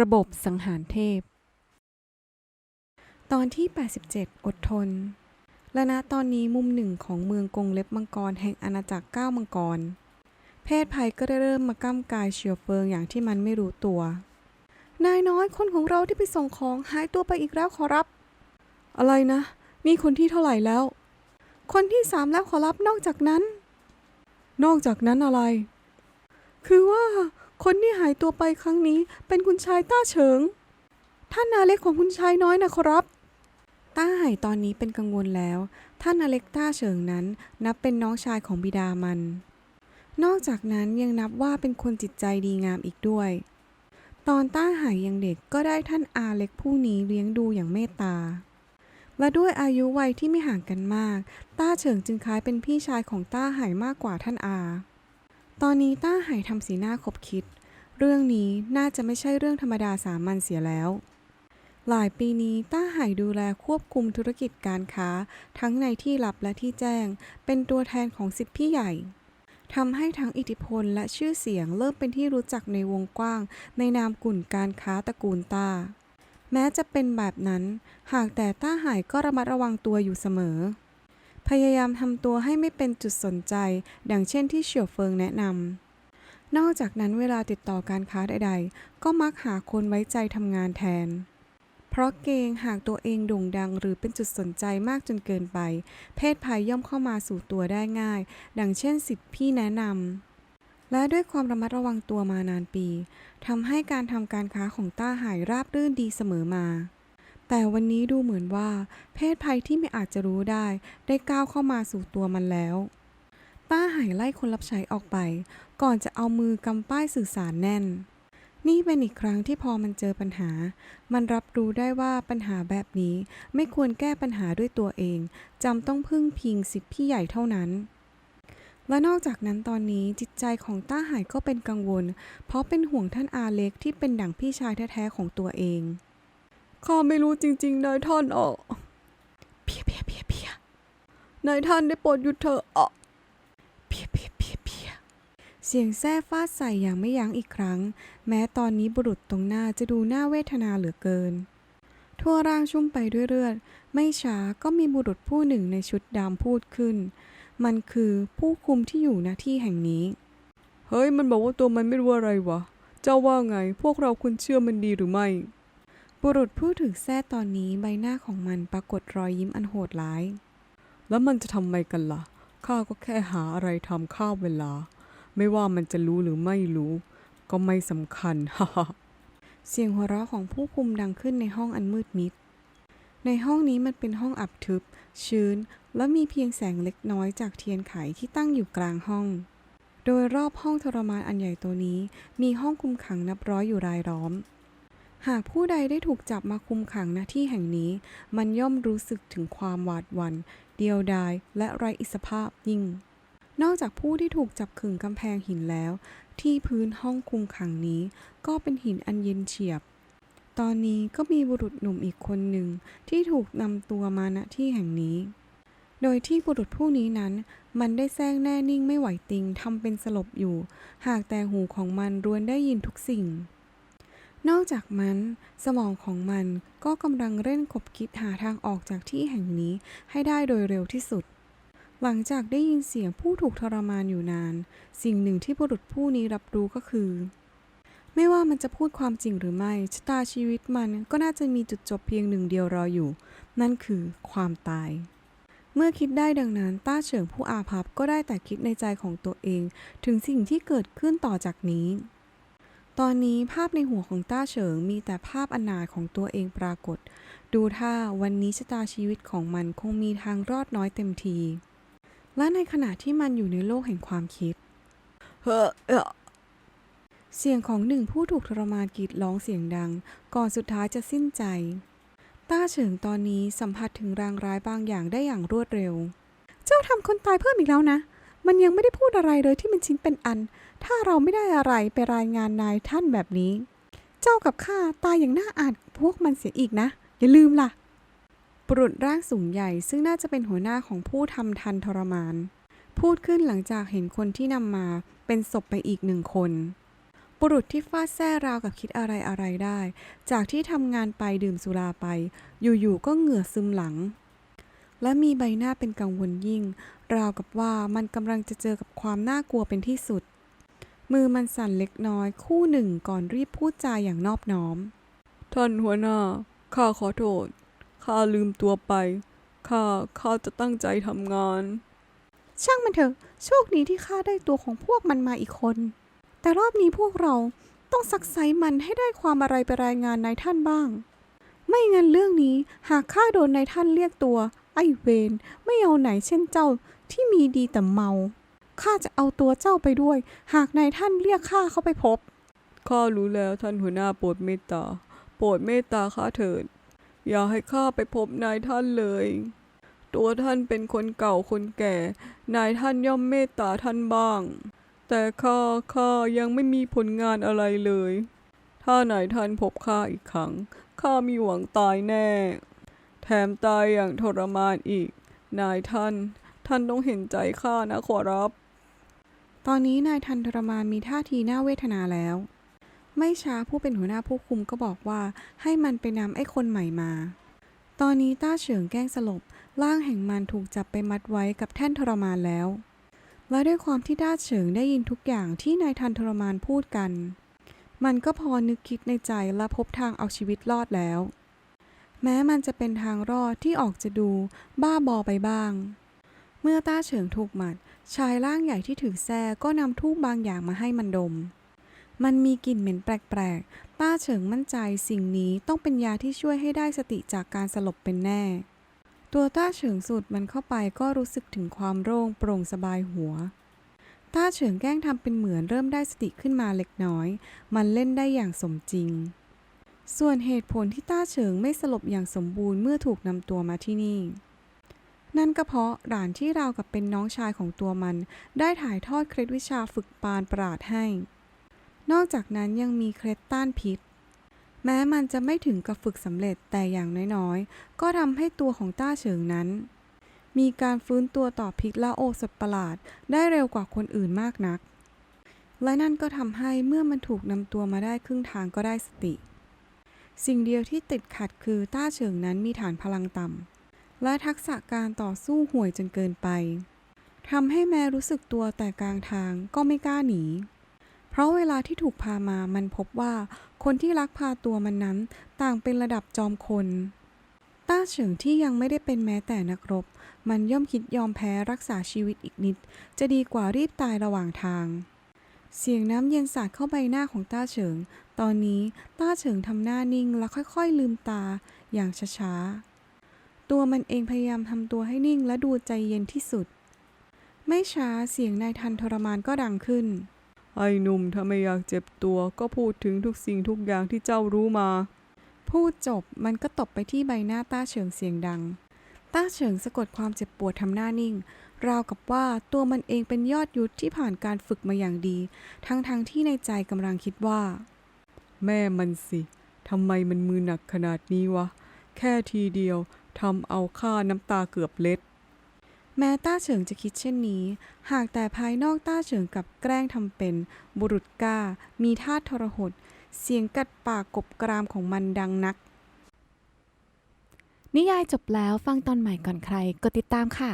ระบบสังหารเทพ ตอนที่ 87 อดทน และณตอนนี้มุมหนึ่งของเมืองกงเล็บมังกรแห่งอาณาจักรก้าวมังกร เพศภัยก็ได้เริ่มมาก้ำกายเฉียวเฟิงอย่างที่มันไม่รู้ตัว นายน้อยคนของเราที่ไปส่งของหายตัวไปอีกแล้วขอรับ อะไรนะ นี่คนที่เท่าไหร่แล้ว คนที่สามแล้วขอรับนอกจากนั้น นอกจากนั้นอะไร คือว่า คนที่หายตัวไปครั้งนี้เป็นคุณชายต้าเฉิง ท่านอาเล็กของคุณชายน้อยนะขอรับ ต้าไห่ตอนนี้เป็นกังวลแล้ว ท่านอเล็กต้าเฉิงนั้น นับเป็นน้องชายของบิดามัน นอกจากนั้นยังนับว่าเป็นคนจิตใจดีงามอีกด้วย ตอนต้าไห่ยังเด็กก็ได้ท่านอาเล็กผู้นี้เลี้ยงดูอย่างเมตตา และด้วยอายุวัยที่ไม่ห่างกันมาก ต้าเฉิงจึงคล้ายเป็นพี่ชายของต้าไห่มากกว่าท่านอา ตอนนี้ต้าไห่ทำสีหน้าคบคิด เรื่องนี้น่าจะไม่ใช่เรื่องธรรมดาสามัญเสียแล้ว หลายปีนี้ต้าไห่ดูแลควบคุมธุรกิจการค้า ทั้งในที่ลับและที่แจ้ง เป็นตัวแทนของสิทธิพี่ใหญ่ทำให้ทั้งอิทธิพลและชื่อเสียงเริ่มเป็นที่รู้จักในวงกว้าง ในนามกลุ่นการค้าตระกูลต้า แม้จะเป็นแบบนั้น หากแต่ต้าไห่ก็ระมัดระวังตัวอยู่เสมอ พยายามทำตัวให้ไม่เป็นจุดสนใจ ดังเช่นที่เฉียวเฟิงแนะนำ นอกจากนั้นเวลาติดต่อการค้าใดๆ ก็มักหาคนไว้ใจทำงานแทน เพราะเกรงหากตัวเองโด่งดังหรือเป็นจุดสนใจมากจนเกินไป เพศภัยย่อมเข้ามาสู่ตัวได้ง่าย ดังเช่นสิทธิพี่แนะนำและด้วยความระมัดระวังตัวมานานปี ทำให้การทำการค้าของต้าหายราบรื่นดีเสมอมา แต่วันนี้ดูเหมือนว่า เพศภัยที่ไม่อาจจะรู้ได้ ได้ก้าวเข้ามาสู่ตัวมันแล้วต้าหายไล่คนรับใช้ออกไป ก่อนจะเอามือกำป้ายสื่อสารแน่น นี่เป็นอีกครั้งที่พอมันเจอปัญหา มันรับรู้ได้ว่าปัญหาแบบนี้ไม่ควรแก้ปัญหาด้วยตัวเองจำต้องพึ่งพิงสิทธิพี่ใหญ่เท่านั้นและนอกจากนั้นตอนนี้จิตใจของต้าหายก็เป็นกังวล เพราะเป็นห่วงท่านอาเล็กที่เป็นดั่งพี่ชายแท้ๆของตัวเอง ข้าไม่รู้จริง ๆ นายท่านอะเพียเพียเพียเพียนายท่านได้โปรดหยุดเถอะอะเพียเพียเพียเพียเสียงแส้ฟาดใส่อย่างไม่ยั้งอีกครั้ง แม้ตอนนี้บุรุษตรงหน้าจะดูน่าเวทนาเหลือเกิน ทั่วร่างชุ่มไปด้วยเลือด ไม่ช้าก็มีบุรุษผู้หนึ่งในชุดดำพูดขึ้น มันคือผู้คุมที่อยู่ณที่แห่งนี้ เฮ้ยมันบอกว่าตัวมันไม่รู้อะไรวะ เจ้าว่าไง พวกเราคุณเชื่อมันดีหรือไม่ บุรุษผู้ถือแส้ตอนนี้ใบหน้าของมันปรากฏรอยยิ้มอันโหดร้าย แล้วมันจะทำไมกันล่ะ ข้าก็แค่หาอะไรทำข้าวเวลา ไม่ว่ามันจะรู้หรือไม่รู้ ก็ไม่สำคัญฮ่าเสียงหัวเราะของผู้คุมดังขึ้นในห้องอันมืดมิด ในห้องนี้มันเป็นห้องอับทึบ ชื้น และมีเพียงแสงเล็กน้อยจากเทียนไขที่ตั้งอยู่กลางห้อง โดยรอบห้องทรมานอันใหญ่ตัวนี้ มีห้องคุมขังนับร้อยอยู่รายล้อม หากผู้ใดได้ถูกจับมาคุมขังณที่แห่งนี้ มันย่อมรู้สึกถึงความหวาดหวัน่น เดียวดาย และไร้อิสภาพยิ่ง นอกจากผู้ที่ถูกจับขึงกำแพงหินแล้ว ที่พื้นห้องคุมขังนี้ ก็เป็นหินอันเย็นเฉียบ ตอนนี้ก็มีบุรุษหนุ่มอีกคนหนึ่งที่ถูกนำตัวมาณที่แห่งนี้ โดยที่บุรุษผู้นี้นั้น มันได้แซงแน่นิ่งไม่ไหวติงทำเป็นสลบอยู่ หากแต่หูของมันรวนได้ยินทุกสิ่ง นอกจากมันสมองของมันก็กำลังเร่งขบคิดหาทางออกจากที่แห่งนี้ให้ได้โดยเร็วที่สุด หลังจากได้ยินเสียงผู้ถูกทรมานอยู่นาน สิ่งหนึ่งที่บุรุษผู้นี้รับรู้ก็คือ ไม่ว่ามันจะพูดความจริงหรือไม่ชะตาชีวิตมันก็น่าจะมีจุดจบเพียงหนึ่งเดียวรออยู่ นั่นคือความตาย เมื่อคิดได้ดังนั้นต้าเฉิงผู้อาภัพก็ได้แต่คิดในใจของตัวเอง ถึงสิ่งที่เกิดขึ้นต่อจากนี้ ตอนนี้ภาพในหัวของต้าเฉิงมีแต่ภาพอนาถของตัวเองปรากฏ ดูท่าวันนี้ชะตาชีวิตของมันคงมีทางรอดน้อยเต็มที และในขณะที่มันอยู่ในโลกแห่งความคิด เฮ้อเออเสียงของหนึ่งผู้ถูกทรมานกรีดร้องเสียงดัง ก่อนสุดท้ายจะสิ้นใจ ต้าเฉิงตอนนี้สัมผัสถึงรางร้ายบางอย่างได้อย่างรวดเร็ว เจ้าทำคนตายเพิ่มอีกแล้วนะ มันยังไม่ได้พูดอะไรเลยที่มันชิ้นเป็นอัน ถ้าเราไม่ได้อะไรไปรายงานนายท่านแบบนี้ เจ้ากับข้าตายอย่างน่าอาจพวกมันเสียอีกนะ อย่าลืมล่ะ บุรุษร่างสูงใหญ่ซึ่งน่าจะเป็นหัวหน้าของผู้ทำทันทรมาน พูดขึ้นหลังจากเห็นคนที่นำมาเป็นศพไปอีกหนึ่งคนบุรุษที่ฟาดแซ่ราวกับคิดอะไรอะไรได้ จากที่ทำงานไปดื่มสุราไป อยู่ๆก็เหงื่อซึมหลัง และมีใบหน้าเป็นกังวลยิ่ง ราวกับว่ามันกำลังจะเจอกับความน่ากลัวเป็นที่สุด มือมันสั่นเล็กน้อยคู่หนึ่งก่อนรีบพูดจาอย่างนอบน้อม ท่านหัวหน้า ข้าขอโทษ ข้าลืมตัวไป ข้า ข้าจะตั้งใจทำงาน ช่างมันเถอะ โชคดีที่ข้าได้ตัวของพวกมันมาอีกคน แต่รอบนี้พวกเราต้องซักไซมันให้ได้ความอะไรไปรายงานนายท่านบ้าง ไม่งั้นเรื่องนี้หากข้าโดนนายท่านเรียกตัว ไอเวนไม่เอาไหนเช่นเจ้าที่มีดีแต่เมา ข้าจะเอาตัวเจ้าไปด้วย หากนายท่านเรียกข้าเข้าไปพบ ข้ารู้แล้วท่านหัวหน้าโปรดเมตตา โปรดเมตตาข้าเถิด อย่าให้ข้าไปพบนายท่านเลย ตัวท่านเป็นคนเก่าคนแก่ นายท่านย่อมเมตตาท่านบ้าง แต่ข้าข้ายังไม่มีผลงานอะไรเลย ถ้านายท่านพบข้าอีกครั้ง ข้ามีหวังตายแน่ แถมตายอย่างทรมานอีก นายท่าน ท่านต้องเห็นใจข้านะขอรับ ตอนนี้นายทันทรมานมีท่าทีน่าเวทนาแล้ว ไม่ช้าผู้เป็นหัวหน้าผู้คุมก็บอกว่าให้มันไปนำไอ้คนใหม่มา ตอนนี้ต้าเฉิงแกล้งสลบร่างแห่งมันถูกจับไปมัดไว้กับแท่นทรมานแล้ว และด้วยความที่ต้าเฉิงได้ยินทุกอย่างที่นายทันทรมานพูดกัน มันก็พอนึกคิดในใจและพบทางเอาชีวิตรอดแล้ว แม้มันจะเป็นทางรอดที่ออกจะดูบ้าบอไปบ้าง เมื่อต้าเฉิงถูกหมัด ชายร่างใหญ่ที่ถือแส้ก็นำทูบบางอย่างมาให้มันดม มันมีกลิ่นเหม็นแปลกๆ ต้าเฉิงมั่นใจสิ่งนี้ต้องเป็นยาที่ช่วยให้ได้สติจากการสลบเป็นแน่ ตัวต้าเฉิงสูดมันเข้าไปก็รู้สึกถึงความโล่งโปร่งสบายหัวต้าเฉิงแกล้งทำเป็นเหมือนเริ่มได้สติขึ้นมาเล็กน้อย มันเล่นได้อย่างสมจริง ส่วนเหตุผลที่ต้าเฉิงไม่สลบอย่างสมบูรณ์เมื่อถูกนำตัวมาที่นี่ นั่นก็เพราะหลานที่ราวกับเป็นน้องชายของตัวมัน ได้ถ่ายทอดเคล็ดวิชาฝึกปานปราดให้ นอกจากนั้นยังมีเคล็ดต้านพิษ แม้มันจะไม่ถึงกับฝึกสำเร็จแต่อย่างน้อยๆ ก็ทำให้ตัวของต้าเฉิงนั้น มีการฟื้นตัวต่อพิษและโอสถประหลาดได้เร็วกว่าคนอื่นมากนัก และนั่นก็ทำให้เมื่อมันถูกนำตัวมาได้ครึ่งทางก็ได้สติ สิ่งเดียวที่ติดขัดคือต้าเฉิงนั้นมีฐานพลังต่ำ และทักษะการต่อสู้ห่วยจนเกินไปทำให้แม้รู้สึกตัวแต่กลางทางก็ไม่กล้าหนี เพราะเวลาที่ถูกพามามันพบว่าคนที่ลักพาตัวมันนั้นต่างเป็นระดับจอมคน ต้าเฉิงที่ยังไม่ได้เป็นแม้แต่นักรบ มันย่อมคิดยอมแพ้รักษาชีวิตอีกนิด จะดีกว่ารีบตายระหว่างทาง เสียงน้ำเย็นสาดเข้าใบหน้าของต้าเฉิง ตอนนี้ต้าเฉิงทำหน้านิ่งแล้วค่อยๆลืมตาอย่างช้าๆ ตัวมันเองพยายามทำตัวให้นิ่งและดูใจเย็นที่สุด ไม่ช้าเสียงนายทันทรมานก็ดังขึ้น ไอ้หนุ่มถ้าไม่อยากเจ็บตัวก็พูดถึงทุกสิ่งทุกอย่างที่เจ้ารู้มา พูดจบมันก็ตบไปที่ใบหน้าต้าเฉิงเสียงดัง ต้าเฉิงสะกดความเจ็บปวดทำหน้านิ่ง ราวกับว่าตัวมันเองเป็นยอดยุทธที่ผ่านการฝึกมาอย่างดี ทั้งๆทที่ในใจกำลังคิดว่า แม่มันสิทำไมมันมือหนักขนาดนี้วะ แค่ทีเดียวทำเอาข้าน้ำตาเกือบเล็ด แม้ต้าเฉิงจะคิดเช่นนี้ หากแต่ภายนอกต้าเฉิงกลับแกล้งทำเป็น บุรุษกล้า มีท่าทรหด เสียงกัดปากกบกรามของมันดังนัก นิยายจบแล้วฟังตอนใหม่ก่อนใคร กดติดตามค่ะ